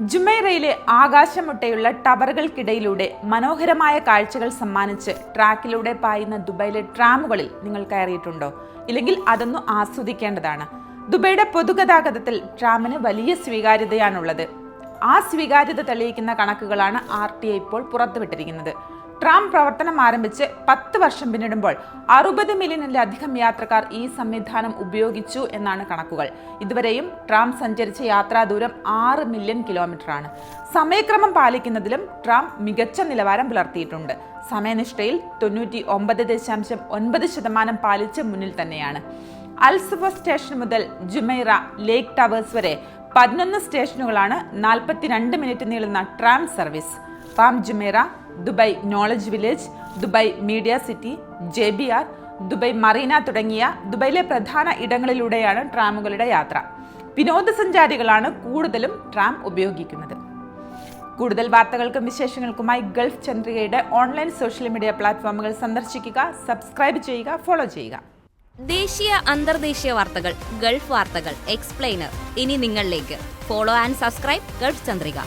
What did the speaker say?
ജുമൈറയിലെ ആകാശമുട്ടയുള്ള ടവറുകൾക്കിടയിലൂടെ മനോഹരമായ കാഴ്ചകൾ സമ്മാനിച്ച് ട്രാക്കിലൂടെ പായുന്ന ദുബൈയിലെ ട്രാമുകളിൽ നിങ്ങൾ കയറിയിട്ടുണ്ടോ? ഇല്ലെങ്കിൽ അതൊന്നും ആസ്വദിക്കേണ്ടതാണ്. ദുബൈയുടെ പൊതുഗതാഗതത്തിൽ ട്രാമിന് വലിയ സ്വീകാര്യതയാണുള്ളത്. ആ സ്വീകാര്യത തെളിയിക്കുന്ന കണക്കുകളാണ് ആർ ടി ഐ ഇപ്പോൾ പുറത്തുവിട്ടിരിക്കുന്നത്. ട്രാം പ്രവർത്തനം ആരംഭിച്ച് പത്ത് വർഷം പിന്നിടുമ്പോൾ അറുപത് മില്യണിലധികം യാത്രക്കാർ ഈ സംവിധാനം ഉപയോഗിച്ചു എന്നാണ് കണക്കുകൾ. ഇതുവരെയും ട്രാം സഞ്ചരിച്ച യാത്രാ ദൂരം ആറ് മില്യൺ കിലോമീറ്ററാണ്. സമയക്രമം പാലിക്കുന്നതിലും ട്രാം മികച്ച നിലവാരം പുലർത്തിയിട്ടുണ്ട്. സമയനിഷ്ഠയിൽ തൊണ്ണൂറ്റി ഒമ്പത് ദശാംശം ഒൻപത് ശതമാനം പാലിച്ച് മുന്നിൽ തന്നെയാണ്. അൽസഫ സ്റ്റേഷൻ മുതൽ ജുമൈറ ലേക്ക് ടവേഴ്സ് വരെ പതിനൊന്ന് സ്റ്റേഷനുകളാണ് നാൽപ്പത്തിരണ്ട് മിനിറ്റ് നീളുന്ന tram service. Palm Jumeirah Dubai knowledge village Dubai media city J B R Dubai Marina തുടങ്ങിയ ദുബായിലെ പ്രധാന ഇടങ്ങളിലൂടെയാണ് ട്രാമുകളുടെ യാത്ര. വിനോദസഞ്ചാരികളാണ് കൂടുതലും ട്രാം ഉപയോഗിക്കുന്നത്. കൂടുതൽ വാർത്തകൾക്കും വിശേഷങ്ങൾക്കുമായി ഗൾഫ് ചന്ദ്രികയുടെ ഓൺലൈൻ സോഷ്യൽ മീഡിയ പ്ലാറ്റ്ഫോമുകൾ സന്ദർശിക്കുക സബ്സ്ക്രൈബ് ചെയ്യുക ഫോളോ ചെയ്യുക. ദേശീയ അന്തർദേശീയ വാർത്തകൾ ഗൾഫ് വാർത്തകൾ എക്സ്പ്ലെയിനർ ഇനി നിങ്ങളിലേക്ക്. Follow and subscribe Gulf Chandrika.